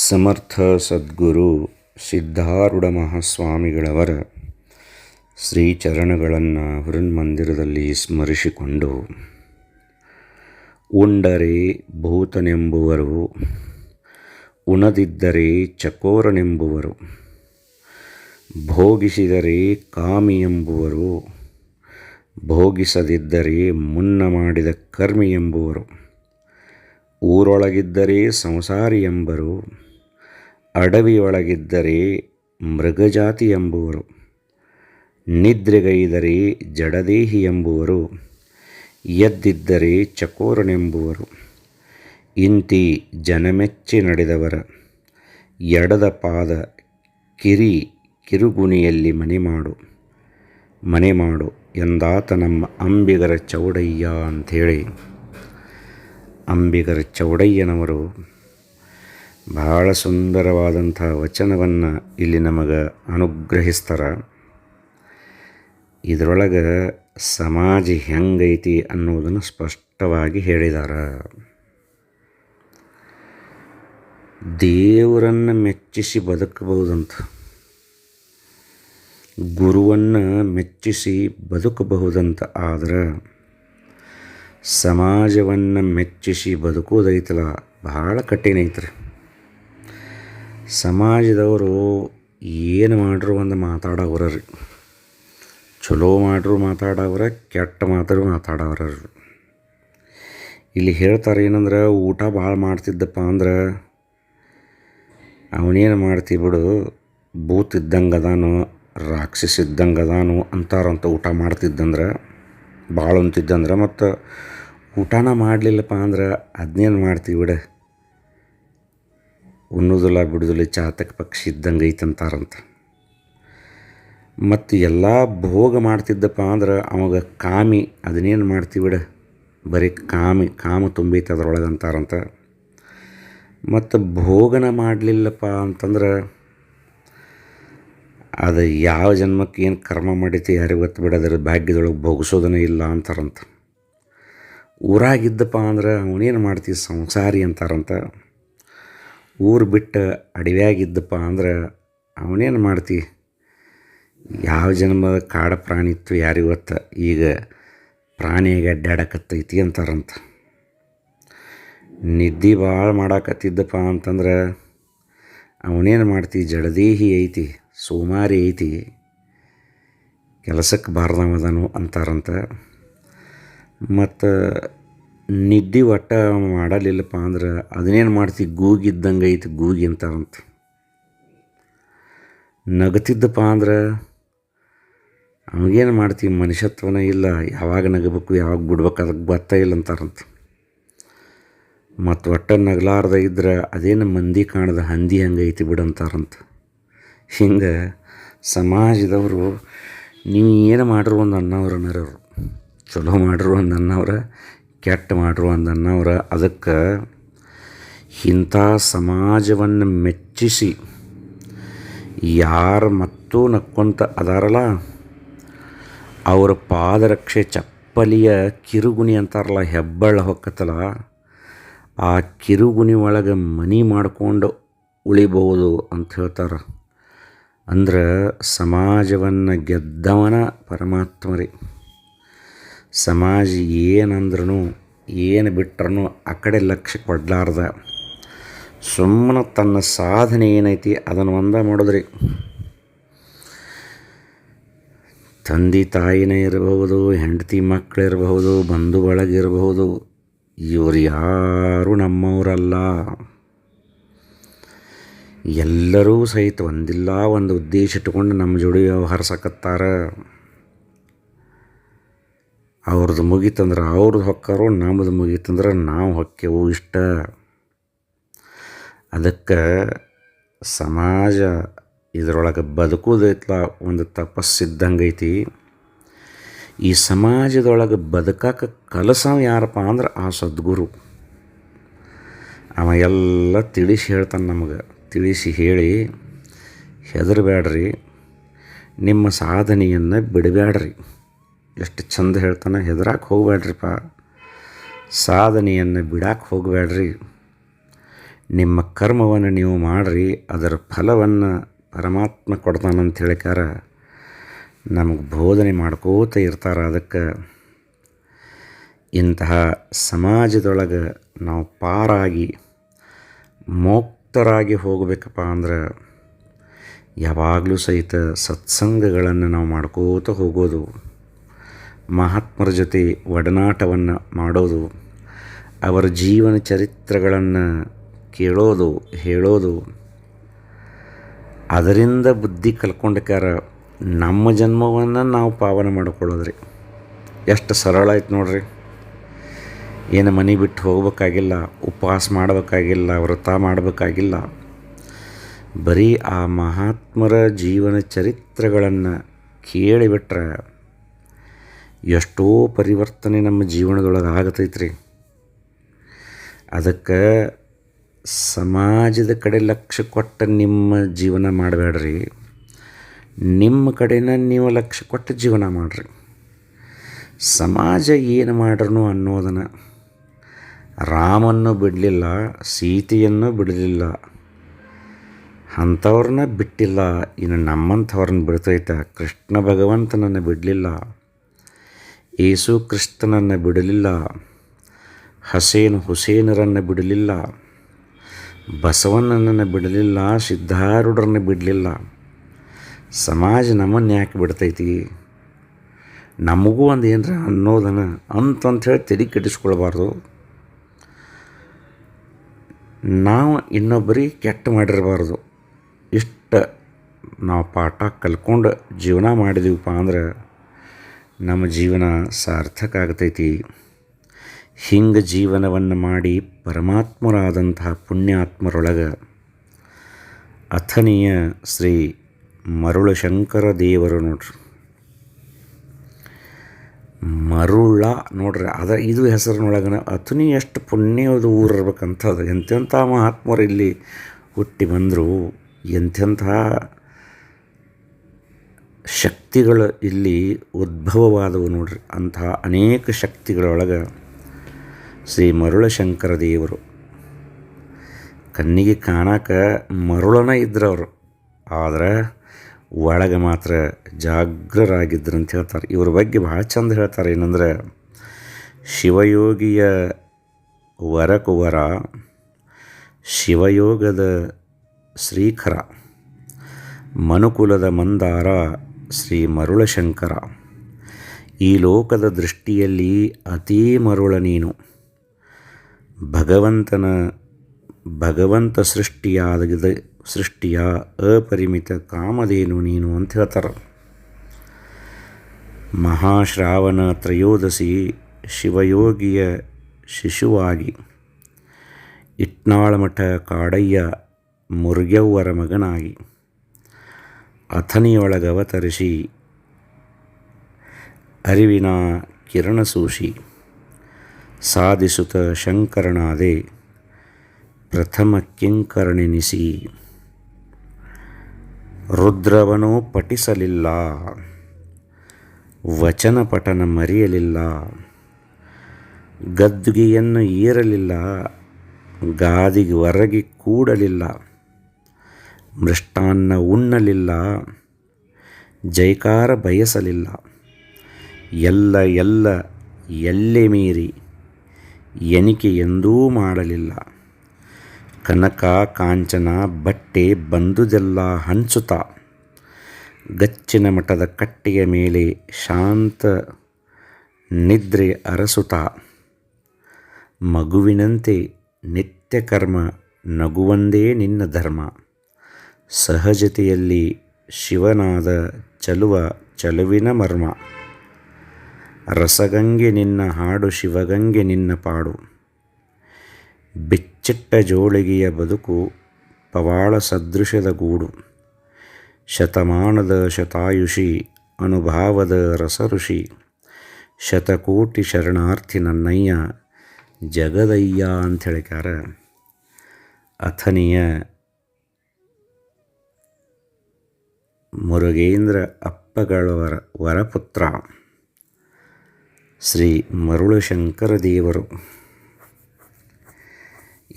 ಸಮರ್ಥ ಸದ್ಗುರು ಸಿದ್ಧಾರೂಢ ಮಹಾಸ್ವಾಮಿಗಳವರ ಶ್ರೀಚರಣಗಳನ್ನು ಹುರನ್ಮಂದಿರದಲ್ಲಿ ಸ್ಮರಿಸಿಕೊಂಡು, ಉಂಡರೆ ಭೂತನೆಂಬುವರು, ಉಣದಿದ್ದರೆ ಚಕೋರನೆಂಬುವರು, ಭೋಗಿಸಿದರೆ ಕಾಮಿ ಎಂಬುವರು ಭೋಗಿಸದಿದ್ದರೆ ಮುನ್ನ ಮಾಡಿದ ಕರ್ಮಿ ಎಂಬುವರು ಊರೊಳಗಿದ್ದರೆ ಸಂಸಾರಿ ಎಂಬರು ಅಡವಿಯೊಳಗಿದ್ದರೆ ಮೃಗಜಾತಿ ಎಂಬುವರು, ನಿದ್ರೆಗೈದರೆ ಜಡದೇಹಿ ಎಂಬುವರು, ಎದ್ದಿದ್ದರೆ ಚಕೋರನೆಂಬುವರು, ಇಂತಿ ಜನಮೆಚ್ಚಿ ನಡೆದವರ, ಎಡದ ಪಾದ ಕಿರಿ ಕಿರುಗುಣಿಯಲ್ಲಿ ಮನೆ ಮಾಡು ಮನೆ ಮಾಡು ಎಂದಾತ ನಮ್ಮ ಅಂಬಿಗರ ಚೌಡಯ್ಯ ಅಂಥೇಳಿ. ಅಂಬಿಗರ ಚೌಡಯ್ಯನವರು ಬಹಳ ಸುಂದರವಾದಂಥ ವಚನವನ್ನು ಇಲ್ಲಿ ನಮಗೆ ಅನುಗ್ರಹಿಸ್ತಾರ. ಇದರೊಳಗೆ ಸಮಾಜ ಹೆಂಗೈತಿ ಅನ್ನೋದನ್ನು ಸ್ಪಷ್ಟವಾಗಿ ಹೇಳಿದಾರ. ದೇವರನ್ನು ಮೆಚ್ಚಿಸಿ ಬದುಕಬಹುದಂತ, ಗುರುವನ್ನು ಮೆಚ್ಚಿಸಿ ಬದುಕಬಹುದಂತ ಆದ್ರೆ ಸಮಾಜವನ್ನು ಮೆಚ್ಚಿಸಿ ಬದುಕೋದೈತಲ್ಲ ಬಹಳ ಕಠಿಣ ಐತ್ರಿ. ಸಮಾಜದವರು ಏನು ಮಾಡ್ರು ಒಂದು ಮಾತಾಡೋವ್ರ ರೀ ಚಲೋ ಮಾಡ್ರು ಮಾತಾಡವ್ರ, ಕೆಟ್ಟ ಮಾತಾಡ್ರು ಮಾತಾಡವ್ರ ಇಲ್ಲಿ ಹೇಳ್ತಾರೆ ಏನಂದ್ರೆ, ಊಟ ಭಾಳ ಮಾಡ್ತಿದ್ದಪ್ಪ ಅಂದ್ರೆ, ಅವನೇನು ಮಾಡ್ತಿ ಬಿಡು ಬೂತ್ ಇದ್ದಂಗೆ ಅದಾನು ರಾಕ್ಷಸ ಇದ್ದಂಗೆ ಅದಾನು ಅಂತಾರಂತ ಊಟ ಮಾಡ್ತಿದ್ದಂದ್ರೆ ಭಾಳ ಅಂತಿದ್ದಂದ್ರೆ, ಮತ್ತು ಊಟನ ಮಾಡಲಿಲ್ಲಪ್ಪ ಅಂದ್ರೆ ಅದನ್ನೇನು ಮಾಡ್ತೀವಿ ಬಿಡ. ಉಣ್ಣೋದಿಲ್ಲ ಬಿಡೋದಿಲ್ಲ ಚಾತಕ ಪಕ್ಷಿ ಇದ್ದಂಗೆ ಅಂತಾರಂತ ಮತ್ತು ಎಲ್ಲ ಭೋಗ ಮಾಡ್ತಿದ್ದಪ್ಪ ಅಂದ್ರೆ ಅವಾಗ ಕಾಮಿ, ಅದನ್ನೇನು ಮಾಡ್ತೀವಿ ಬಿಡ, ಬರೀ ಕಾಮಿ, ಕಾಮ ತುಂಬೈತೆ ಅದರೊಳಗೆ ಅಂತಾರಂತ. ಮತ್ತು ಭೋಗನ ಮಾಡಲಿಲ್ಲಪ್ಪ ಅಂತಂದ್ರೆ ಅದು ಯಾವ ಜನ್ಮಕ್ಕೆ ಏನು ಕರ್ಮ ಮಾಡೈತಿ ಯಾರಿಗೆ ಗೊತ್ತು ಅದರ ಭಾಗ್ಯದೊಳಗೆ ಭೋಗಿಸೋದನೇ ಇಲ್ಲ ಅಂತಾರಂತ. ಊರಾಗಿದ್ದಪ್ಪ ಅಂದ್ರೆ ಅವನೇನು ಮಾಡ್ತೀವಿ ಸಂಸಾರಿ ಅಂತಾರಂತ. ಊರು ಬಿಟ್ಟು ಅಡವ್ಯಾಗಿದ್ದಪ್ಪ ಅಂದ್ರೆ ಅವನೇನು ಮಾಡ್ತಿ? ಯಾವ ಜನ್ಮದ ಕಾಡ ಪ್ರಾಣಿ ಇತ್ತು ಯಾರಿಗೆ ಗೊತ್ತ? ಈಗ ಪ್ರಾಣಿಗೆ ಅಡ್ಡಾಡಕತ್ತೈತಿ ಅಂತಾರಂತ. ನಿದ್ದೆ ಭಾಳ ಮಾಡಾಕತ್ತಿದ್ದಪ್ಪ ಅಂತಂದ್ರೆ ಅವನೇನು ಮಾಡ್ತಿ? ಜಡದೇಹಿ ಐತಿ, ಸೋಮಾರಿ ಐತಿ ಕೆಲಸಕ್ಕೆ ಬಾರ್ದವದನು ಅಂತಾರಂತ. ಮತ್ತು ನಿದ್ದೆ ಒಟ್ಟ ಮಾಡಲಿಲ್ಲಪ್ಪ ಅಂದ್ರೆ ಅದನ್ನೇನು ಮಾಡ್ತಿ? ಗೂಗಿದ್ದಂಗೆ ಐತಿ, ಗೂಗಿ ಅಂತಾರಂತ. ನಗತಿದ್ದಪ್ಪ ಅಂದ್ರೆ ಅವಾಗೇನು ಮಾಡ್ತಿ? ಮನುಷ್ಯತ್ವನೇ ಇಲ್ಲ, ಯಾವಾಗ ನಗಬೇಕು, ಯಾವಾಗ ಬಿಡ್ಬೇಕು ಅದಕ್ಕೆ ಗೊತ್ತ ಇಲ್ಲ ಅಂತಾರಂತ. ಮತ್ತು ಒಟ್ಟ ನಗಲಾರ್ದ ಇದ್ರೆ ಅದೇನು ಮಂದಿ ಕಾಣದ, ಹಂದಿ ಹಂಗೆ ಐತಿ ಬಿಡಂತಾರಂತ ಹಿಂಗೆ ಸಮಾಜದವರು, ನೀವು ಏನು ಮಾಡ್ರು ಒಂದು ಅನ್ನವ್ರು ಚಲೋ ಮಾಡಿರು ಒಂದು ಅನ್ನವ್ರ ಕೆಟ್ಟ ಮಾಡ್ರು ಅಂದನ್ನವ್ರ ಅದಕ್ಕೆ ಇಂಥ ಸಮಾಜವನ್ನು ಮೆಚ್ಚಿಸಿ ಯಾರು ಮತ್ತೂ ನಕ್ಕೊಂತ ಅದಾರಲ್ಲ, ಅವರ ಪಾದರಕ್ಷೆ ಚಪ್ಪಲಿಯ ಕಿರುಗುಣಿ ಅಂತಾರಲ್ಲ ಹೆಬ್ಬಳ್ಳ ಹೊಕ್ಕತ್ತಲ್ಲ, ಆ ಕಿರುಗುಣಿ ಒಳಗೆ ಮನಿ ಮಾಡ್ಕೊಂಡು ಉಳಿಬಹುದು ಅಂತ ಹೇಳ್ತಾರೆ. ಅಂದ್ರೆ ಸಮಾಜವನ್ನು ಗೆದ್ದವನ ಪರಮಾತ್ಮ ರೀ. ಸಮಾಜ ಏನಂದ್ರೂ ಏನು ಬಿಟ್ಟರೂ ಆ ಕಡೆ ಲಕ್ಷ್ಯ ಕೊಡಲಾರ್ದ ಸುಮ್ಮನೆ ತನ್ನ ಸಾಧನೆ ಏನೈತಿ ಅದನ್ನು ಒಂದ ಮಾಡಿದ್ರಿ. ತಂದೆ ತಾಯಿನೇ ಇರಬಹುದು, ಹೆಂಡತಿ ಮಕ್ಕಳಿರಬಹುದು ಬಂಧು ಬಳಗಿರಬಹುದು ಇವರು ಯಾರು ನಮ್ಮವರಲ್ಲ. ಎಲ್ಲರೂ ಸಹಿತ ಒಂದಿಲ್ಲ, ಒಂದು ಉದ್ದೇಶ ಇಟ್ಕೊಂಡು ನಮ್ಮ ಜೋಡಿ ವ್ಯವಹರಿಸಕತ್ತಾರ. ಅವ್ರದ್ದು ಮುಗೀತಂದ್ರೆ ಅವ್ರದ್ದು ಹೊಕ್ಕಾರು ನಮ್ಮದು ಮುಗೀತಂದ್ರೆ ನಾವು ಹೊಕ್ಕೆವು ಇಷ್ಟ. ಅದಕ್ಕೆ ಸಮಾಜ ಇದರೊಳಗೆ ಬದುಕೋದೈತ್ಲ ಒಂದು ತಪಸ್ಸಿದ್ದಂಗೈತಿ ಈ ಸಮಾಜದೊಳಗೆ ಬದುಕಕ್ಕೆ ಕಲಸವ ಯಾರಪ್ಪ ಅಂದ್ರೆ ಆ ಸದ್ಗುರು. ಅವ ಎಲ್ಲ ತಿಳಿಸಿ ಹೇಳ್ತಾನೆ ನಮಗೆ, ತಿಳಿಸಿ ಹೇಳಿ ಹೆದರಬೇಡ್ರಿ ನಿಮ್ಮ ಸಾಧನೆಯನ್ನು ಬಿಡಬೇಡ್ರಿ ಎಷ್ಟು ಚಂದ ಹೇಳ್ತಾನೆ, ಹೆದರಾಕೆ ಹೋಗಬೇಡ್ರಿಪ್ಪ ಸಾಧನೆಯನ್ನು ಬಿಡಕ್ಕೆ ಹೋಗಬೇಡ್ರಿ. ನಿಮ್ಮ ಕರ್ಮವನ್ನು ನೀವು ಮಾಡಿರಿ, ಅದರ ಫಲವನ್ನು ಪರಮಾತ್ಮ ಕೊಡ್ತಾನಂತ ಹೇಳಿಕಾರ ನಮಗೆ ಬೋಧನೆ ಮಾಡ್ಕೋತ ಇರ್ತಾರೆ ಅದಕ್ಕೆ. ಇಂತಹ ಸಮಾಜದೊಳಗೆ ನಾವು ಪಾರಾಗಿ, ಮೋಕ್ತರಾಗಿ ಹೋಗಬೇಕಪ್ಪ ಅಂದ್ರೆ ಯಾವಾಗಲೂ ಸಹಿತ ಸತ್ಸಂಗಗಳನ್ನು ನಾವು ಮಾಡ್ಕೋತ ಹೋಗೋದು. ಮಹಾತ್ಮರ ಜೊತೆ ಒಡನಾಟವನ್ನು ಮಾಡೋದು, ಅವರ ಜೀವನ ಚರಿತ್ರೆಗಳನ್ನು ಕೇಳೋದು, ಹೇಳೋದು, ಅದರಿಂದ ಬುದ್ಧಿ ಕಲ್ಕೊಂಡಕ್ಕಾರ ನಮ್ಮ ಜನ್ಮವನ್ನು ನಾವು ಪಾವನ ಮಾಡಿಕೊಳ್ಳೋದ್ರಿ. ಎಷ್ಟು ಸರಳ ಆಯ್ತು ನೋಡ್ರಿ. ಏನು ಮನೆ ಬಿಟ್ಟು ಹೋಗ್ಬೇಕಾಗಿಲ್ಲ, ಉಪವಾಸ ಮಾಡಬೇಕಾಗಿಲ್ಲ, ವ್ರತ ಮಾಡಬೇಕಾಗಿಲ್ಲ. ಬರೀ ಆ ಮಹಾತ್ಮರ ಜೀವನ ಚರಿತ್ರೆಗಳನ್ನು ಕೇಳಿಬಿಟ್ರೆ ಎಷ್ಟೋ ಪರಿವರ್ತನೆ ನಮ್ಮ ಜೀವನದೊಳಗೆ ಆಗತೈತ್ರಿ. ಅದಕ್ಕೆ ಸಮಾಜದ ಕಡೆ ಲಕ್ಷ್ಯ ಕೊಟ್ಟ ನಿಮ್ಮ ಜೀವನ ಮಾಡಬೇಡ್ರಿ. ನಿಮ್ಮ ಕಡೆನ ನೀವು ಲಕ್ಷ್ಯ ಕೊಟ್ಟು ಜೀವನ ಮಾಡಿರಿ. ಸಮಾಜ ಏನು ಮಾಡ್ರೂ ಅನ್ನೋದನ್ನು ರಾಮನ್ನು ಬಿಡಲಿಲ್ಲ, ಸೀತೆಯನ್ನು ಬಿಡಲಿಲ್ಲ, ಅಂಥವ್ರನ್ನ ಬಿಟ್ಟಿಲ್ಲ, ಇನ್ನು ನಮ್ಮಂಥವ್ರನ್ನ ಬಿಡ್ತೈತೆ, ಕೃಷ್ಣ ಭಗವಂತನನ್ನು ಬಿಡಲಿಲ್ಲ. ಯೇಸು ಕ್ರಿಸ್ತನನ್ನು ಬಿಡಲಿಲ್ಲ, ಹಸೇನ್ ಹುಸೇನರನ್ನು ಬಿಡಲಿಲ್ಲ, ಬಸವಣ್ಣನನ್ನು ಬಿಡಲಿಲ್ಲ, ಸಿದ್ಧಾರೂಢರನ್ನು ಬಿಡಲಿಲ್ಲ. ಸಮಾಜ ನಮ್ಮನ್ನು ಯಾಕೆ ಬಿಡ್ತೈತಿ? ನಮಗೂ ಒಂದು ಏನರ ಅನ್ನೋದನ್ನು ಅಂತಂಥೇಳಿ ತೆರಿ ಕೆಡಿಸ್ಕೊಳ್ಬಾರ್ದು. ನಾವು ಇನ್ನೊಬ್ಬರಿಗೆ ಕೆಟ್ಟ ಮಾಡಿರಬಾರ್ದು. ಇಷ್ಟು ನಾವು ಪಾಠ ಕಲ್ಕೊಂಡು ಜೀವನ ಮಾಡಿದೀವಪ್ಪ ಅಂದ್ರೆ ನಮ್ಮ ಜೀವನ ಸಾರ್ಥಕ ಆಗ್ತೈತಿ ಹಿಂಗೆ ಜೀವನವನ್ನು ಮಾಡಿ ಪರಮಾತ್ಮರಾದಂತಹ ಪುಣ್ಯಾತ್ಮರೊಳಗೆ ಅಥನೀಯ ಶ್ರೀ ಮರುಳ ಶಂಕರ ದೇವರು ನೋಡ್ರಿ. ಮರುಳ ನೋಡ್ರಿ, ಅದ ಇದು ಹೆಸರಿನೊಳಗನ ಅಥನಿ ಎಷ್ಟು ಪುಣ್ಯದ ಊರು ಎಂಥೆಂಥ ಮಹಾತ್ಮರು ಇಲ್ಲಿ ಹುಟ್ಟಿ ಬಂದರು, ಎಂತೆಂಥ ಶಕ್ತಿಗಳು ಇಲ್ಲಿ ಉದ್ಭವವಾದವು ನೋಡ್ರಿ. ಅಂತಹ ಅನೇಕ ಶಕ್ತಿಗಳೊಳಗೆ ಶ್ರೀ ಮರುಳಶಂಕರ ದೇವರು. ಕಣ್ಣಿಗೆ ಕಾಣಾಕ ಮರುಳನ ಇದ್ರವರು. ಆದರೆ ಒಳಗೆ ಮಾತ್ರ ಜಾಗ್ರರಾಗಿದ್ರು ಅಂತ ಹೇಳ್ತಾರೆ. ಇವ್ರ ಬಗ್ಗೆ ಭಾಳ ಚಂದ ಹೇಳ್ತಾರೆ. ಏನಂದ್ರೆ ಶಿವಯೋಗಿಯ ವರಕುವರ ಶಿವಯೋಗದ ಶ್ರೀಖರ ಮನುಕುಲದ ಮಂದಾರ ಶ್ರೀ ಮರುಳಶಂಕರ. ಈ ಲೋಕದ ದೃಷ್ಟಿಯಲ್ಲಿ ಅತೀ ಮರುಳ ನೀನು. ಭಗವಂತನ ಭಗವಂತ ಸೃಷ್ಟಿಯಾದ ಸೃಷ್ಟಿಯ ಅಪರಿಮಿತ ಕಾಮಧೇನು ನೀನು ಅಂತ ಹೇಳ್ತಾರೆ. ಮಹಾಶ್ರಾವಣ ತ್ರಯೋದಶಿ ಶಿವಯೋಗಿಯ ಶಿಶುವಾಗಿ ಇಟ್ನಾಳಮಠ ಕಾಡಯ್ಯ ಮುರುಗ್ಯವ್ವರ ಮಗನಾಗಿ. ಅಥನಿಯೊಳಗವತರಿಸಿ ಅರಿವಿನ ಕಿರಣಸೂಸಿ ಸಾಧಿಸುತ್ತ ಶಂಕರನಾದೆ. ಪ್ರಥಮ ಕಿಂಕರಣೆನಿಸಿ ರುದ್ರವನು ಪಠಿಸಲಿಲ್ಲ. ವಚನ ಪಠನ ಮರೆಯಲಿಲ್ಲ. ಗದ್ದುಗೆಯನ್ನು ಏರಲಿಲ್ಲ ಗಾದಿಗೆ ಹೊರಗೆ ಕೂಡಲಿಲ್ಲ. ಮೃಷ್ಟಾನ್ನ ಉಣ್ಣಲಿಲ್ಲ, ಜೈಕಾರ ಬಯಸಲಿಲ್ಲ. ಎಲ್ಲ ಎಲ್ಲ ಎಲ್ಲೆ ಮೀರಿ ಎನಿಕೆ ಎಂದೂ ಮಾಡಲಿಲ್ಲ. ಕನಕ, ಕಾಂಚನ, ಬಟ್ಟೆ ಬಂದುದೆಲ್ಲ ಹಂಚುತ ಗಚ್ಚಿನ ಮಠದ ಕಟ್ಟೆಯ ಮೇಲೆ ಶಾಂತ ನಿದ್ರೆ ಅರಸುತ ಮಗುವಿನಂತೆ ನಿತ್ಯ ಕರ್ಮ ನಗುವಂದೇ ನಿನ್ನ ಧರ್ಮ. ಸಹಜತೆಯಲ್ಲಿ ಶಿವನಾದ ಚಲುವ ಚಲುವಿನ ಮರ್ಮ. ರಸಗಂಗೆ ನಿನ್ನ ಹಾಡು ಶಿವಗಂಗೆ ನಿನ್ನ ಪಾಡು. ಬಿಚ್ಚಿಟ್ಟ ಜೋಳಿಗೆಯ ಬದುಕು ಪವಾಳ ಸದೃಶದ ಗೂಡು. ಶತಮಾನದ ಶತಾಯುಷಿ ಅನುಭಾವದ ರಸಋಷಿ. ಶತಕೋಟಿ ಶರಣಾರ್ಥಿ ನನ್ನಯ್ಯ ಜಗದಯ್ಯ ಅಂತ ಹೇಳಿಕಾರ ಅಥನಿಯ ಮುರುಗೇಂದ್ರ ಅಪ್ಪಗಳವರ ವರಪುತ್ರ. ಶ್ರೀ ಮರುಳಶಂಕರ ದೇವರು.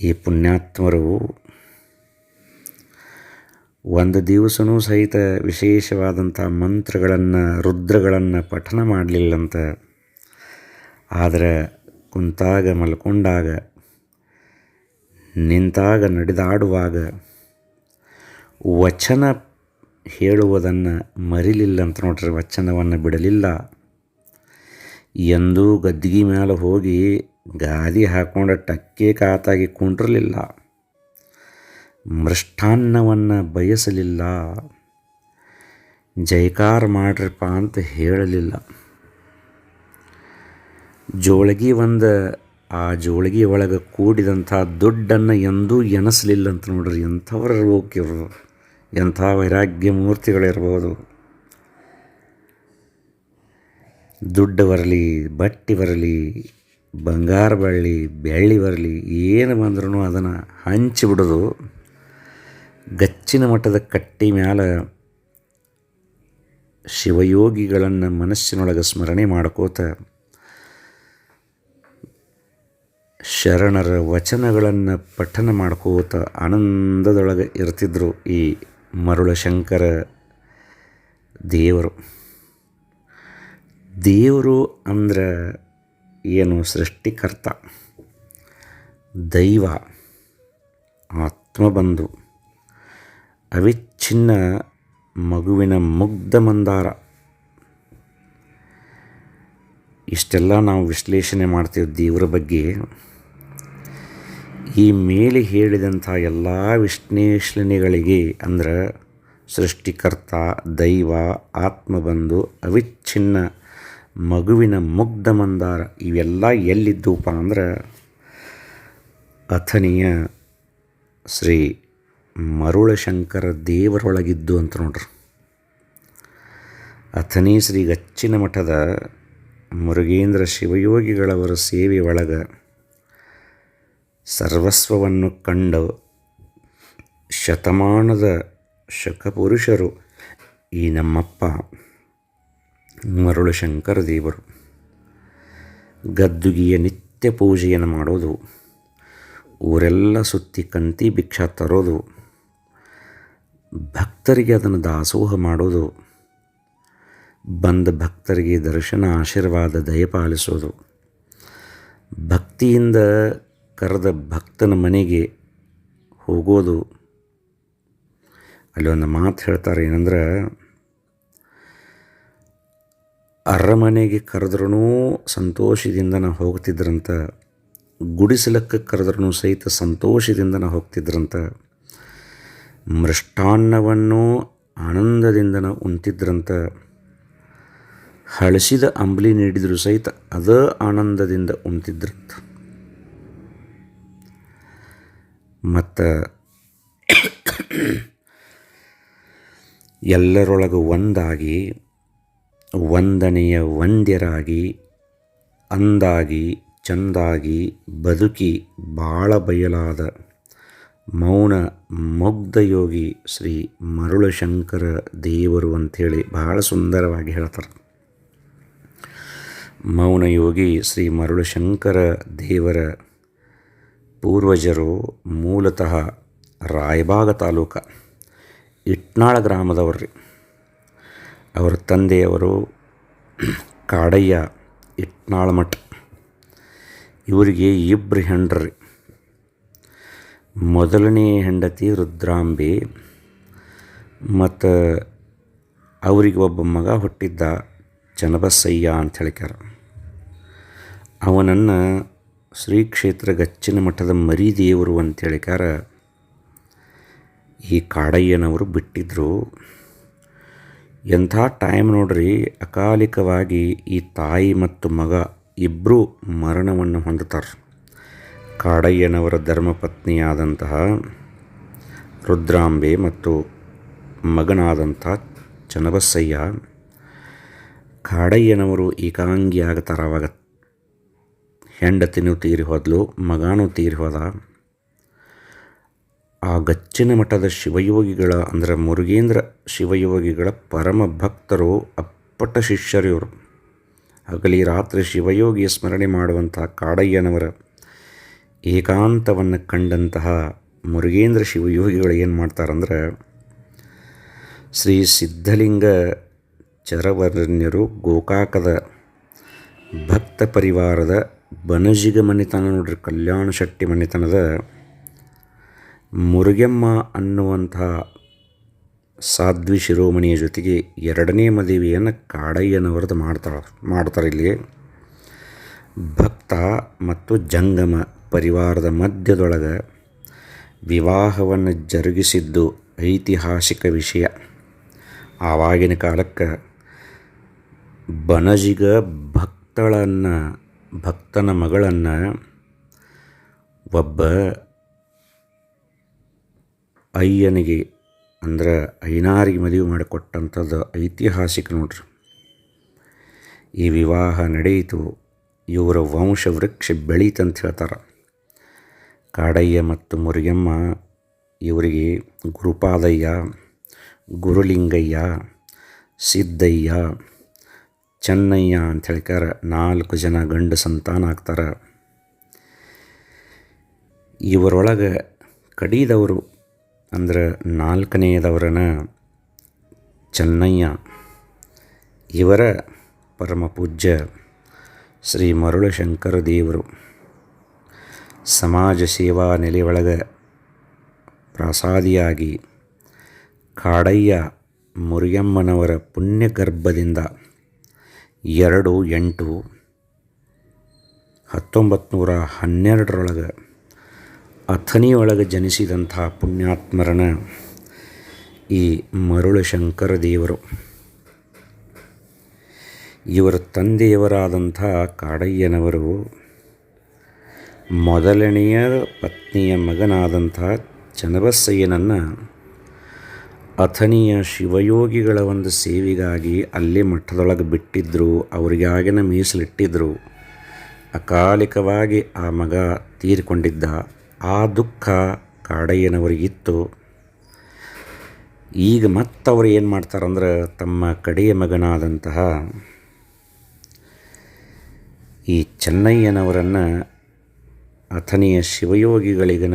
ಈ ಪುಣ್ಯಾತ್ಮರು ಒಂದು ದಿವಸನೂ ಸಹಿತ ವಿಶೇಷವಾದಂಥ ಮಂತ್ರಗಳನ್ನು, ರುದ್ರಗಳನ್ನು ಪಠನ ಮಾಡಲಿಲ್ಲಂತ. ಆದರೆ ಕುಂತಾಗ ಮಲ್ಕೊಂಡಾಗ, ನಿಂತಾಗ ನಡೆದಾಡುವಾಗ, ವಚನ ಹೇಳುವುದನ್ನು ಮರಿಲಿಲ್ಲ ಅಂತ ನೋಡ್ರಿ, ವಚನವನ್ನು ಬಿಡಲಿಲ್ಲ. ಎಂದೂ ಗದ್ದಿಗೆ ಮೇಲೆ ಹೋಗಿ ಗಾದಿ ಹಾಕ್ಕೊಂಡು ಟಕ್ಕೆ ಕಾತಾಗಿ ಕುಂಡಿರಲಿಲ್ಲ. ಮೃಷ್ಟಾನ್ನವನ್ನು ಬಯಸಲಿಲ್ಲ. ಜೈಕಾರ ಮಾಡ್ರಪ್ಪ ಅಂತ ಹೇಳಲಿಲ್ಲ. ಜೋಳಗಿ ಒಂದು ಆ ಜೋಳಗಿ ಒಳಗೆ ಕೂಡಿದಂಥ ದುಡ್ಡನ್ನು ಎಂದೂ ಎನಸಲಿಲ್ಲ ಅಂತ ನೋಡ್ರಿ, ಎಂಥವ್ರ ಇರ್ಬೇಕು ಎಂಥ ವೈರಾಗ್ಯ ಮೂರ್ತಿಗಳಿರ್ಬೋದು. ದುಡ್ಡು ಬರಲಿ, ಬಟ್ಟೆ ಬರಲಿ, ಬಂಗಾರ ಬರಲಿ, ಬೆಳ್ಳಿ ಬರಲಿ, ಏನು ಬಂದ್ರೂ ಅದನ್ನು ಹಂಚಿಬಿಡೋದು ಗಚ್ಚಿನ ಮಟ್ಟದ ಕಟ್ಟಿ ಮ್ಯಾಲ ಶಿವಯೋಗಿಗಳನ್ನು ಮನಸ್ಸಿನೊಳಗೆ ಸ್ಮರಣೆ ಮಾಡ್ಕೋತ ಶರಣರ ವಚನಗಳನ್ನು ಪಠನ ಮಾಡ್ಕೋತ ಆನಂದದೊಳಗೆ ಇರ್ತಿದ್ರು ಈ ಮರುಳಶಂಕರ ದೇವರು. ದೇವರು ಅಂದ್ರೆ ಏನು ಸೃಷ್ಟಿಕರ್ತ, ದೈವ, ಆತ್ಮಬಂಧು, ಅವಿಚ್ಛಿನ್ನ ಮಗುವಿನ ಮುಗ್ಧ ಮಂದಾರ. ಇಷ್ಟೆಲ್ಲ ನಾವು ವಿಶ್ಲೇಷಣೆ ಮಾಡ್ತೀವಿ ದೇವರ ಬಗ್ಗೆ. ಈ ಮೇಲೆ ಹೇಳಿದಂಥ ಎಲ್ಲ ವಿಶ್ಲೇಷಣೆಗಳಿಗೆ ಅಂದ್ರೆ ಸೃಷ್ಟಿಕರ್ತ, ದೈವ, ಆತ್ಮಬಂಧು, ಅವಿಚ್ಛಿನ್ನ, ಮಗುವಿನ ಮುಗ್ಧ ಮಂದಾರ ಇವೆಲ್ಲ ಎಲ್ಲಿದ್ದುವಪ್ಪ ಅಂದ್ರೆ ಅಥನಿಯ ಶ್ರೀ ಮರುಳಶಂಕರ ದೇವರೊಳಗಿದ್ದು ಅಂತ ನೋಡ್ರಿ. ಅಥನಿ ಶ್ರೀ ಗಚ್ಚಿನ ಮಠದ ಮುರುಗೇಂದ್ರ ಶಿವಯೋಗಿಗಳವರ ಸೇವೆ ಒಳಗೆ ಸರ್ವಸ್ವವನ್ನು ಕಂಡ ಶತಮಾನದ ಶಕಪುರುಷರು ಈ ನಮ್ಮಪ್ಪ ಮರುಳಶಂಕರ ದೇವರು. ಗದ್ದುಗಿಯ ನಿತ್ಯ ಪೂಜೆಯನ್ನು ಮಾಡೋದು, ಊರೆಲ್ಲ ಸುತ್ತಿ ಕಂತಿ ಭಿಕ್ಷಾ ತರೋದು, ಭಕ್ತರಿಗೆ ಅದನ್ನು ದಾಸೋಹ ಮಾಡೋದು, ಬಂದ ಭಕ್ತರಿಗೆ ದರ್ಶನ ಆಶೀರ್ವಾದ ದಯಪಾಲಿಸೋದು, ಭಕ್ತಿಯಿಂದ ಕರೆದ ಭಕ್ತನ ಮನೆಗೆ ಹೋಗೋದು. ಅಲ್ಲಿ ಒಂದು ಮಾತು ಹೇಳ್ತಾರೆ ಏನಂದ್ರೆ, ಅರಮನೆಗೆ ಕರೆದ್ರೂ ಸಂತೋಷದಿಂದ ನಾವು ಹೋಗ್ತಿದ್ರಂತ, ಗುಡಿಸಲಕ್ಕೆ ಕರೆದ್ರೂ ಸಹಿತ ಸಂತೋಷದಿಂದ ನಾವು ಹೋಗ್ತಿದ್ರಂತ, ಮೃಷ್ಟಾನ್ನವನ್ನು ಆನಂದದಿಂದ ನಾವು ಉಣ್ತಿದ್ರಂತ, ಹಳಸಿದ ಅಂಬಲಿ ನೀಡಿದರೂ ಸಹಿತ ಅದ ಆನಂದದಿಂದ ಉಣ್ತಿದ್ರಂತ. ಮತ್ತು ಎಲ್ಲರೊಳಗೆ ಒಂದಾಗಿ, ಒಂದನೆಯ ಒಂದ್ಯರಾಗಿ ಅಂದಾಗಿ, ಚಂದಾಗಿ ಬದುಕಿ ಬಾಳ ಬಯಲಾದ ಮೌನ ಮುಗ್ಧಯೋಗಿ ಶ್ರೀ ಮರುಳಶಂಕರ ದೇವರು ಅಂಥೇಳಿ ಬಹಳ ಸುಂದರವಾಗಿ ಹೇಳ್ತಾರೆ. ಮೌನಯೋಗಿ ಶ್ರೀ ಮರುಳಶಂಕರ ದೇವರ ಪೂರ್ವಜರು ಮೂಲತಃ ರಾಯಬಾಗ ತಾಲೂಕ ಇಟ್ನಾಳ ಗ್ರಾಮದವ್ರಿ ಅವರ ತಂದೆಯವರು ಕಾಡಯ್ಯ ಇಟ್ನಾಳ ಮಠ. ಇವರಿಗೆ ಇಬ್ಬರು ಹೆಂಡ್ರಿ ಮೊದಲನೇ ಹೆಂಡತಿ ರುದ್ರಾಂಬಿ ಮತ್ತು ಅವರಿಗೆ ಒಬ್ಬ ಮಗ ಹುಟ್ಟಿದ್ದ ಚನ್ನಬಸಯ್ಯ ಅಂತ ಹೇಳ್ಕ್ಯಾರ. ಅವನನ್ನು ಶ್ರೀ ಕ್ಷೇತ್ರ ಗಚ್ಚಿನ ಮಠದ ಮರಿದೇವರು ಅಂತ ಹೇಳಿಕಾರ ಈ ಕಾಡಯ್ಯನವರು ಬಿಟ್ಟಿದ್ದರು ಎಂಥ ಟೈಮ್ ನೋಡ್ರಿ, ಅಕಾಲಿಕವಾಗಿ ಈ ತಾಯಿ ಮತ್ತು ಮಗ ಇಬ್ಬರೂ ಮರಣವನ್ನು ಹೊಂದುತ್ತಾರೆ. ಕಾಡಯ್ಯನವರ ಧರ್ಮಪತ್ನಿಯಾದಂತಹ ರುದ್ರಾಂಬೆ ಮತ್ತು ಮಗನಾದಂಥ ಚನ್ನಬಸಯ್ಯ ಕಾಡಯ್ಯನವರು ಏಕಾಂಗಿ ಆಗ್ತಾರೆ ಅವಾಗ ಹೆಂಡತಿನೂ ತೀರಿ ಹೋದ್ಲು, ಮಗನೂ ತೀರಿ ಹೋದ. ಆ ಗಚ್ಚಿನ ಮಠದ ಶಿವಯೋಗಿಗಳ, ಅಂದರೆ ಮುರುಗೇಂದ್ರ ಶಿವಯೋಗಿಗಳ ಪರಮ ಭಕ್ತರು, ಅಪ್ಪಟ ಶಿಷ್ಯರು ಹಗಲಿ ರಾತ್ರಿ ಶಿವಯೋಗಿಯ ಸ್ಮರಣೆ ಮಾಡುವಂತಹ ಕಾಡಯ್ಯನವರ ಏಕಾಂತವನ್ನು ಕಂಡಂತಹ ಮುರುಗೇಂದ್ರ ಶಿವಯೋಗಿಗಳು ಏನು ಮಾಡ್ತಾರಂದ್ರೆ, ಶ್ರೀ ಸಿದ್ಧಲಿಂಗ ಚರವರ್ಣ್ಯರು ಗೋಕಾಕದ ಭಕ್ತ ಪರಿವಾರದ ಬನಜಿಗ ಮನೆತನ ನೋಡ್ರಿ, ಕಲ್ಯಾಣ ಶೆಟ್ಟಿ ಮನೆತನದ ಮುರುಗೆಮ್ಮ ಅನ್ನುವಂಥ ಸಾಧ್ವಿ ಶಿರೋಮಣಿಯ ಜೊತೆಗೆ ಎರಡನೇ ಮದುವೆಯನ್ನು ಕಾಡಯ್ಯನವರದ್ದು ಮಾಡ್ತಾಳೆ, ಮಾಡ್ತಾರೆ ಇಲ್ಲಿ. ಭಕ್ತ ಮತ್ತು ಜಂಗಮ ಪರಿವಾರದ ಮಧ್ಯದೊಳಗೆ ವಿವಾಹವನ್ನು ಜರುಗಿಸಿದ್ದು ಐತಿಹಾಸಿಕ ವಿಷಯ. ಆವಾಗಿನ ಕಾಲಕ್ಕೆ ಬನಜಿಗ ಭಕ್ತಳನ್ನು ಭಕ್ತನ ಮಗಳನ್ನು ಒಬ್ಬ ಅಯ್ಯನಿಗೆ, ಅಂದ್ರೆ ಐನಾರಿಗೆ ಮದುವೆ ಮಾಡಿಕೊಟ್ಟಂಥದ್ದು ಐತಿಹಾಸಿಕ ನೋಡ್ರಿ. ಈ ವಿವಾಹ ನಡೆಯಿತು, ಇವರ ವಂಶ ವೃಕ್ಷ ಬೆಳೀತಂತ ಹೇಳ್ತಾರೆ. ಕಾಡಯ್ಯ ಮತ್ತು ಮುರುಗಮ್ಮ ಇವರಿಗೆ ಗುರುಪಾದಯ್ಯ, ಗುರುಲಿಂಗಯ್ಯ, ಸಿದ್ದಯ್ಯ ಚೆನ್ನಯ್ಯ ಅಂತ ಹೇಳ್ಕಾರ ನಾಲ್ಕು ಜನ ಗಂಡು ಸಂತಾನ ಆಗ್ತಾರೆ. ಇವರೊಳಗೆ ಕಡಿದವರು ಅಂದ್ರೆ ನಾಲ್ಕನೆಯದವರನ ಚೆನ್ನಯ್ಯ. ಇವರ ಪರಮ ಪೂಜ್ಯ ಶ್ರೀ ಮರುಳಶಂಕರ ದೇವರು. ಸಮಾಜ ಸೇವಾ ನೆಲೆಯೊಳಗೆ ಪ್ರಾಸಾದಿಯಾಗಿ ಕಾಡಯ್ಯ ಮುರಿಯಮ್ಮನವರ ಪುಣ್ಯಗರ್ಭದಿಂದ ಎರಡು ಎಂಟು ಹತ್ತೊಂಬತ್ತು ನೂರ ಹನ್ನೆರಡರೊಳಗೆ ಅಥನಿಯೊಳಗೆ ಜನಿಸಿದಂಥ ಪುಣ್ಯಾತ್ಮರನ ಈ ಮರುಳಶಂಕರ ದೇವರು. ಇವರ ತಂದೆಯವರಾದಂಥ ಕಾಡಯ್ಯನವರು, ಮೊದಲನೆಯ ಪತ್ನಿಯ ಮಗನಾದಂಥ ಚನ್ನಬಸಯ್ಯನನ್ನು ಅಥಣಿಯ ಶಿವಯೋಗಿಗಳ ಒಂದು ಸೇವೆಗಾಗಿ ಅಲ್ಲೇ ಮಠದೊಳಗೆ ಬಿಟ್ಟಿದ್ದರು ಅವರಿಗಾಗಿನ ಮೀಸಲಿಟ್ಟಿದ್ದರು ಅಕಾಲಿಕವಾಗಿ ಆ ಮಗ ತೀರಿಕೊಂಡಿದ್ದ. ಆ ದುಃಖ ಕಾಡಯ್ಯನವರಿಗಿತ್ತು. ಈಗ ಮತ್ತವರು ಏನು ಮಾಡ್ತಾರಂದ್ರೆ ತಮ್ಮ ಕಡೆಯ ಮಗನಾದಂತಹ ಈ ಚೆನ್ನಯ್ಯನವರನ್ನು ಅಥನಿಯ ಶಿವಯೋಗಿಗಳಿಗನ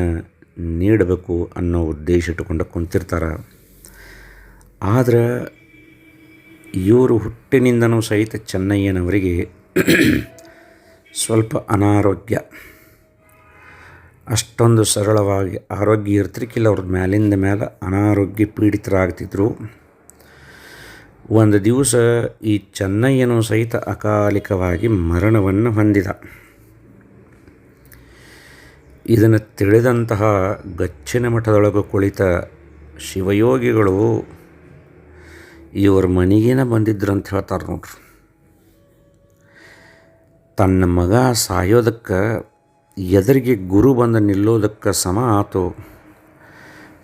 ನೀಡಬೇಕು ಅನ್ನೋ ಉದ್ದೇಶ ಇಟ್ಟುಕೊಂಡು ಕುಂತಿರ್ತಾರೆ. ಆದ್ರೆ ಇವರು ಹುಟ್ಟಿನಿಂದನೂ ಸಹಿತ ಚೆನ್ನಯ್ಯನವರಿಗೆ ಸ್ವಲ್ಪ ಅನಾರೋಗ್ಯ. ಅಷ್ಟೊಂದು ಸರಳವಾಗಿ ಆರೋಗ್ಯ ಇರ್ತಿರ್ಕಿಲ್ಲ. ಅವ್ರದ್ದು ಮೇಲಿಂದ ಮೇಲೆ ಅನಾರೋಗ್ಯ ಪೀಡಿತರಾಗ್ತಿದ್ರು. ಒಂದು ದಿವಸ ಈ ಚೆನ್ನಯ್ಯನೂ ಸಹಿತ ಅಕಾಲಿಕವಾಗಿ ಮರಣವನ್ನು ಹೊಂದಿದ. ಇದನ್ನು ತಿಳಿದಂತಹ ಗಚ್ಚಿನ ಮಠದೊಳಗೆ ಕುಳಿತ ಶಿವಯೋಗಿಗಳು ಇವ್ರ ಮನೆಗೇನ ಬಂದಿದ್ರು ಅಂತ ಹೇಳ್ತಾರೆ ನೋಡ್ರಿ. ತನ್ನ ಮಗ ಸಾಯೋದಕ್ಕೆ ಎದುರಿಗೆ ಗುರು ಬಂದು ನಿಲ್ಲೋದಕ್ಕೆ ಸಮ ಆತು.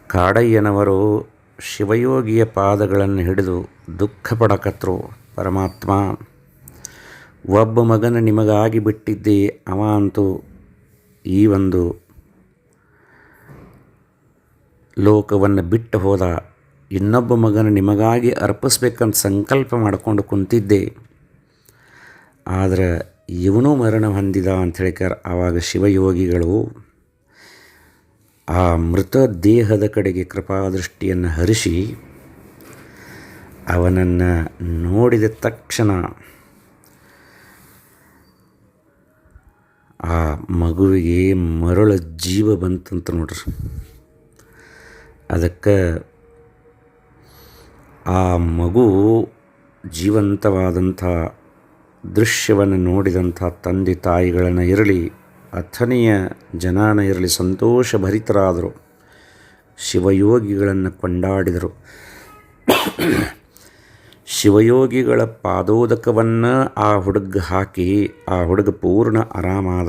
ಕಾಡಯ್ಯನವರು ಶಿವಯೋಗಿಯ ಪಾದಗಳನ್ನು ಹಿಡಿದು ದುಃಖ ಪಡಕತ್ರು ಪರಮಾತ್ಮ. ಒಬ್ಬ ಮಗನ ನಿಮಗಾಗಿ ಬಿಟ್ಟಿದ್ದೆ ಅವ ಅಂತೂ ಈ ಒಂದು ಲೋಕವನ್ನು ಬಿಟ್ಟು ಹೋದ ಇನ್ನೊಬ್ಬ ಮಗನ ನಿಮಗಾಗಿ ಅರ್ಪಿಸ್ಬೇಕಂತ ಸಂಕಲ್ಪ ಮಾಡಿಕೊಂಡು ಕುಂತಿದ್ದೆ. ಆದರೆ ಇವನೂ ಮರಣ ಹೊಂದಿದ ಅಂತ ಹೇಳಿಕಾರ ಆವಾಗ ಶಿವಯೋಗಿಗಳು, ಆ ಮೃತ ದೇಹದ ಕಡೆಗೆ ಕೃಪಾದೃಷ್ಟಿಯನ್ನು ಹರಿಸಿ ಅವನನ್ನು ನೋಡಿದ ತಕ್ಷಣ ಆ ಮಗುವಿಗೆ ಮರಳ ಜೀವ ಬಂತಂತ ನೋಡ್ರಿ. ಅದಕ್ಕೆ ಆ ಮಗು ಜೀವಂತವಾದಂಥ ದೃಶ್ಯವನ್ನು ನೋಡಿದಂಥ ತಂದೆ ತಾಯಿಗಳನ್ನು ಇರಲಿ, ಅಥನೆಯ ಜನಾನ ಇರಲಿ ಸಂತೋಷಭರಿತರಾದರು. ಶಿವಯೋಗಿಗಳನ್ನು ಕೊಂಡಾಡಿದರು. ಶಿವಯೋಗಿಗಳ ಪಾದೋದಕವನ್ನು ಆ ಹುಡುಗ ಹಾಕಿ ಆ ಹುಡುಗ ಪೂರ್ಣ ಆರಾಮಾದ.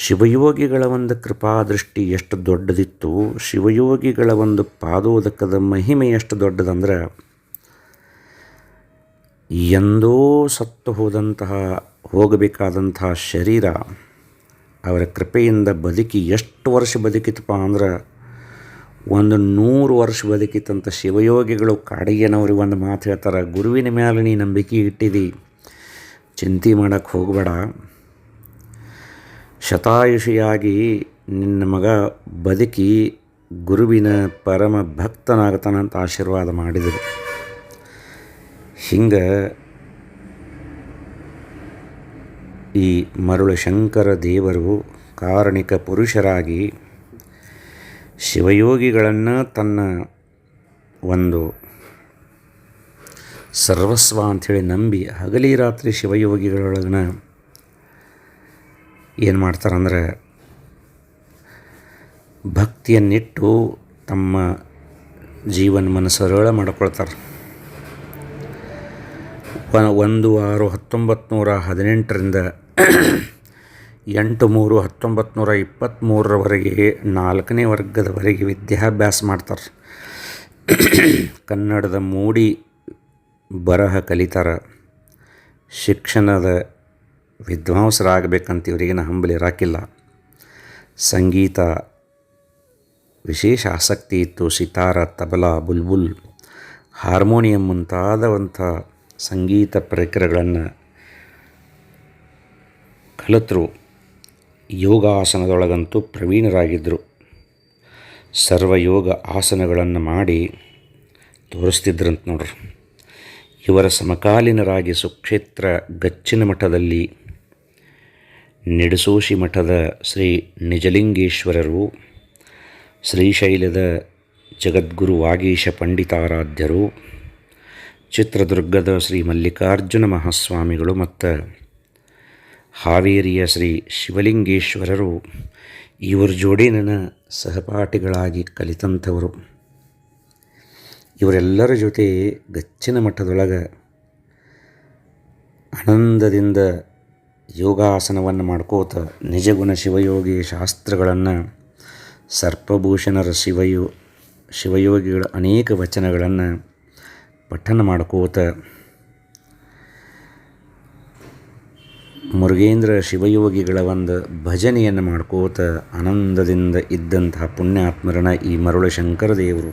ಶಿವಯೋಗಿಗಳ ಒಂದು ಕೃಪಾದೃಷ್ಟಿ ಎಷ್ಟು ದೊಡ್ಡದಿತ್ತು, ಶಿವಯೋಗಿಗಳ ಒಂದು ಪಾದೋದಕದ ಮಹಿಮೆ ಎಷ್ಟು ದೊಡ್ಡದಂದ್ರೆ, ಎಂದೋ ಸತ್ತು ಹೋದಂತಹ, ಹೋಗಬೇಕಾದಂತಹ ಶರೀರ, ಅವರ ಕೃಪೆಯಿಂದ ಬದುಕಿ ಎಷ್ಟು ವರ್ಷ ಬದುಕಿತಪ್ಪ ಅಂದ್ರೆ, ಒಂದು ನೂರು ವರ್ಷ ಬದುಕಿತಂತ ಶಿವಯೋಗಿಗಳು ಕಾಡಿಗೆನವ್ರಿಗೆ ಒಂದು ಮಾತು ಹೇಳ್ತಾರೆ, ಗುರುವಿನ ಮೇಲೆ ನೀ ನಂಬಿಕೆ ಇಟ್ಟಿದಿ, ಚಿಂತೆ ಮಾಡೋಕ್ಕೆ ಹೋಗಬೇಡ. ಶತಾಯುಷಿಯಾಗಿ ನಿನ್ನ ಮಗ ಬದುಕಿ ಗುರುವಿನ ಪರಮ ಭಕ್ತನಾಗತಾನಂತ ಆಶೀರ್ವಾದ ಮಾಡಿದರು. ಹಿಂಗೆ ಈ ಮರುಳ ಶಂಕರ ದೇವರು ಕಾರಣಿಕ ಪುರುಷರಾಗಿ ಶಿವಯೋಗಿಗಳನ್ನು ತನ್ನ ಒಂದು ಸರ್ವಸ್ವ ಅಂಥೇಳಿ ನಂಬಿ ಹಗಲಿ ರಾತ್ರಿ ಶಿವಯೋಗಿಗಳೊಳಗನ ಏನು ಮಾಡ್ತಾರಂದ್ರೆ ಭಕ್ತಿಯನ್ನಿಟ್ಟು ತಮ್ಮ ಜೀವನವನ್ನು ಸರಳ ಮಾಡ್ಕೊಳ್ತಾರೆ. ಒಂದು ಆರು ಹತ್ತೊಂಬತ್ತು ನೂರ ಹದಿನೆಂಟರಿಂದ ಎಂಟು ಮೂರು ಹತ್ತೊಂಬತ್ತು ನೂರ ಇಪ್ಪತ್ತ್ಮೂರರವರೆಗೆ ನಾಲ್ಕನೇ ವರ್ಗದವರೆಗೆ ವಿದ್ಯಾಭ್ಯಾಸ ಮಾಡ್ತಾರೆ. ಕನ್ನಡದ ಮೂಡಿ ಬರಹ ಕಲಿತಾರ. ಶಿಕ್ಷಣದ ವಿದ್ವಾಂಸರಾಗಬೇಕಂತ ಇವರಿಗಿನ ಹಂಬಲಿ ಇರಾಕಿಲ್ಲ. ಸಂಗೀತ ವಿಶೇಷ ಆಸಕ್ತಿ ಇತ್ತು. ಸಿತಾರ, ತಬಲಾ, ಬುಲ್ಬುಲ್, ಹಾರ್ಮೋನಿಯಂ ಮುಂತಾದವಂಥ ಸಂಗೀತ ಪರಿಕರಗಳನ್ನು ಕಲಿತರು. ಯೋಗಾಸನದೊಳಗಂತೂ ಪ್ರವೀಣರಾಗಿದ್ದರು. ಸರ್ವಯೋಗ ಆಸನಗಳನ್ನು ಮಾಡಿ ತೋರಿಸ್ತಿದ್ರಂತ ನೋಡ್ರಿ. ಇವರ ಸಮಕಾಲೀನರಾಗಿ ಸುಕ್ಷೇತ್ರ ಗಚ್ಚಿನ ಮಠದಲ್ಲಿ ನಿಡಸೋಶಿ ಮಠದ ಶ್ರೀ ನಿಜಲಿಂಗೇಶ್ವರರು ಶ್ರೀಶೈಲದ ಜಗದ್ಗುರು ವಾಗೀಶ ಪಂಡಿತಾರಾಧ್ಯರು, ಚಿತ್ರದುರ್ಗದ ಶ್ರೀ ಮಲ್ಲಿಕಾರ್ಜುನ ಮಹಾಸ್ವಾಮಿಗಳು ಮತ್ತು ಹಾವೇರಿಯ ಶ್ರೀ ಶಿವಲಿಂಗೇಶ್ವರರು ಇವರ ಜೋಡಿ ನನ್ನ ಸಹಪಾಠಿಗಳಾಗಿ ಕಲಿತಂಥವರು. ಇವರೆಲ್ಲರ ಜೊತೆ ಗಚ್ಚಿನ ಮಠದೊಳಗೆ ಆನಂದದಿಂದ ಯೋಗಾಸನವನ್ನು ಮಾಡ್ಕೋತ ನಿಜಗುಣ ಶಿವಯೋಗಿ ಶಾಸ್ತ್ರಗಳನ್ನು ಸರ್ಪಭೂಷಣರ ಶಿವಯೋ, ಶಿವಯೋಗಿಗಳ ಅನೇಕ ವಚನಗಳನ್ನು ಪಠನ ಮಾಡ್ಕೋತ ಮುರುಗೇಂದ್ರ ಶಿವಯೋಗಿಗಳ ಒಂದು ಭಜನೆಯನ್ನು ಮಾಡ್ಕೋತ ಆನಂದದಿಂದ ಇದ್ದಂತಹ ಪುಣ್ಯಾತ್ಮರನ ಈ ಮರುಳು ಶಂಕರ ದೇವರು.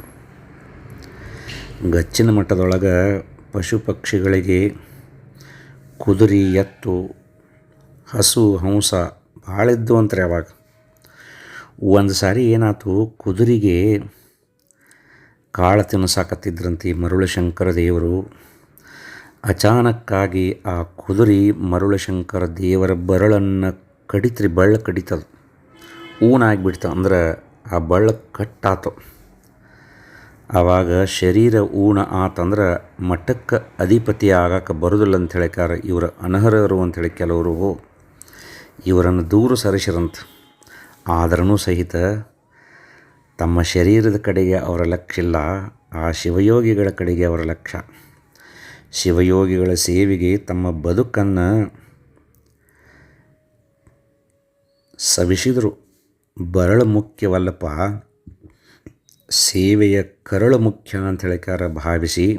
ಗಚ್ಚಿನ ಮಠದೊಳಗೆ ಪಶು ಪಕ್ಷಿಗಳಿಗೆ ಕುದುರೆ ಎತ್ತು ಹಸು, ಹಂಸ ಭಾಳ ಇದ್ದು ಅಂತಾರೆ ಅವಾಗ. ಒಂದು ಸಾರಿ ಏನಾಯ್ತು ಕುದುರೆಗೆ ಕಾಳು ತಿನ್ನಿಸಾಕತ್ತಿದ್ರಂತೆ ಮರುಳಶಂಕರ ಶಂಕರ ದೇವರು. ಅಚಾನಕ್ಕಾಗಿ ಆ ಕುದುರೆ ಮರುಳಶಂಕರ ದೇವರ ಬರಳನ್ನು ಕಡಿತ್ರಿ, ಬಳ್ಳ ಕಡಿತದ. ಊನಾಗಿಬಿಡ್ತ ಅಂದ್ರೆ ಆ ಬಳ್ಳ ಕಟ್ಟಾತು. ಆವಾಗ ಶರೀರ ಊಣ ಆತಂದ್ರೆ ಮಠಕ್ಕೆ ಅಧಿಪತಿ ಆಗಕ್ಕೆ ಬರೋದಿಲ್ಲ ಅಂತ ಹೇಳಿಕಾರ ಇವರು ಅನರ್ಹರು ಹೇಳಿ ಕೆಲವರು. ಇವರನ್ನು ದೂರ ಸರಿಸಿರಂತ. ಆದರೂ ಸಹಿತ ತಮ್ಮ ಶರೀರದ ಕಡೆಗೆ ಅವರ ಲಕ್ಷ ಇಲ್ಲ, ಆ ಶಿವಯೋಗಿಗಳ ಕಡೆಗೆ ಅವರ ಲಕ್ಷ್ಯ. ಶಿವಯೋಗಿಗಳ ಸೇವೆಗೆ ತಮ್ಮ ಬದುಕನ್ನು ಸವಿಸಿದರು. ಬರಳು ಮುಖ್ಯವಲ್ಲಪ್ಪ, ಸೇವೆಯ ಕರಳು ಮುಖ್ಯ ಅಂತ ಹೇಳಿಕಾರ ಭಾವಿಸಿ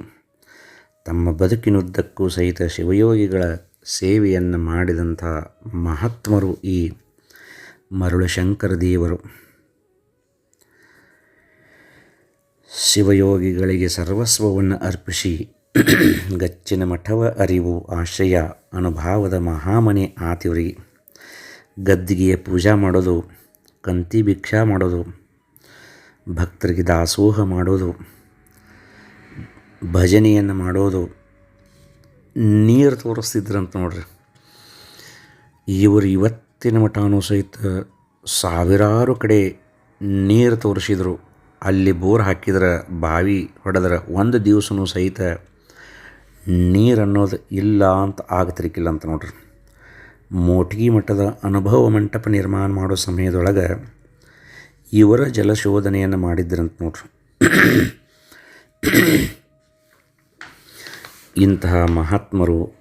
ತಮ್ಮ ಬದುಕಿನುದ್ದಕ್ಕೂ ಸಹಿತ ಶಿವಯೋಗಿಗಳ ಸೇವೆಯನ್ನು ಮಾಡಿದಂಥ ಮಹಾತ್ಮರು ಈ ಮರುಳು ಶಂಕರ ದೇವರು ಶಿವಯೋಗಿಗಳಿಗೆ ಸರ್ವಸ್ವವನ್ನು ಅರ್ಪಿಸಿ ಗಚ್ಚಿನ ಮಠವ ಅರಿವು ಆಶ್ರಯ ಅನುಭಾವದ ಮಹಾಮನೆ ಆತಿವರಿಗೆ ಗದ್ದಿಗೆಯ ಪೂಜಾ ಮಾಡೋದು, ಕಂತಿ ಭಿಕ್ಷಾ ಮಾಡೋದು, ಭಕ್ತರಿಗೆ ದಾಸೋಹ ಮಾಡೋದು, ಭಜನೆಯನ್ನು ಮಾಡೋದು ನೀರು ತೋರಿಸ್ತಿದ್ರಂತ ನೋಡ್ರಿ. ಇವರು ಇವತ್ತಿನ ಮಠನೂ ಸಹಿತ ಸಾವಿರಾರು ಕಡೆ ನೀರು ತೋರಿಸಿದರು. ಅಲ್ಲಿ ಬೋರ್ ಹಾಕಿದ್ರೆ, ಬಾವಿ ಹೊಡೆದ್ರೆ, ಒಂದು ದಿವಸನೂ ಸಹಿತ ನೀರು ಅನ್ನೋದು ಇಲ್ಲ ಅಂತ ಆಗತಿರ್ಕಿಲ್ಲ ಅಂತ ನೋಡ್ರಿ. ಮೋಟ್ಗಿ ಮಠದ ಅನುಭವ ಮಂಟಪ ನಿರ್ಮಾಣ ಮಾಡೋ ಸಮಯದೊಳಗೆ ಇವರ ಜಲಶೋಧನೆಯನ್ನು ಮಾಡಿದ್ರಂತ ನೋಡ್ರಿ. ಇಂತಹ ಮಹಾತ್ಮರು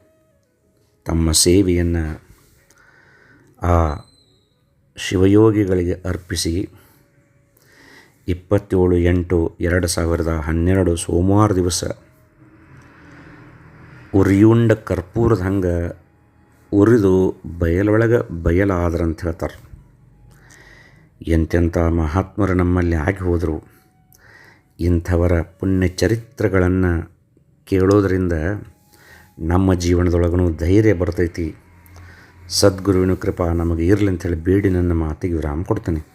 ತಮ್ಮ ಸೇವೆಯನ್ನು ಆ ಶಿವಯೋಗಿಗಳಿಗೆ ಅರ್ಪಿಸಿ ಇಪ್ಪತ್ತೇಳು ಎಂಟು ಎರಡು ಸಾವಿರದ ಹನ್ನೆರಡು ಸೋಮವಾರ ದಿವಸ ಉರಿಯುಂಡ ಕರ್ಪೂರದ ಹಂಗೆ ಉರಿದು ಬಯಲೊಳಗೆ ಬಯಲಾದ್ರಂತ ಹೇಳ್ತಾರೆ. ಎಂತೆಂಥ ಮಹಾತ್ಮರು ನಮ್ಮಲ್ಲಿ ಆಗಿ ಹೋದರು. ಇಂಥವರ ಪುಣ್ಯ ಚರಿತ್ರೆಗಳನ್ನು ಕೇಳೋದರಿಂದ ನಮ್ಮ ಜೀವನದೊಳಗೂ ಧೈರ್ಯ ಬರ್ತೈತಿ. ಸದ್ಗುರುವಿನ ಕೃಪಾ ನಮಗೆ ಇರಲಿ ಅಂಥೇಳಿ ಬೇಡಿ ನನ್ನ ಮಾತಿಗೆ ವಿರಾಮ ಕೊಡ್ತೇನೆ.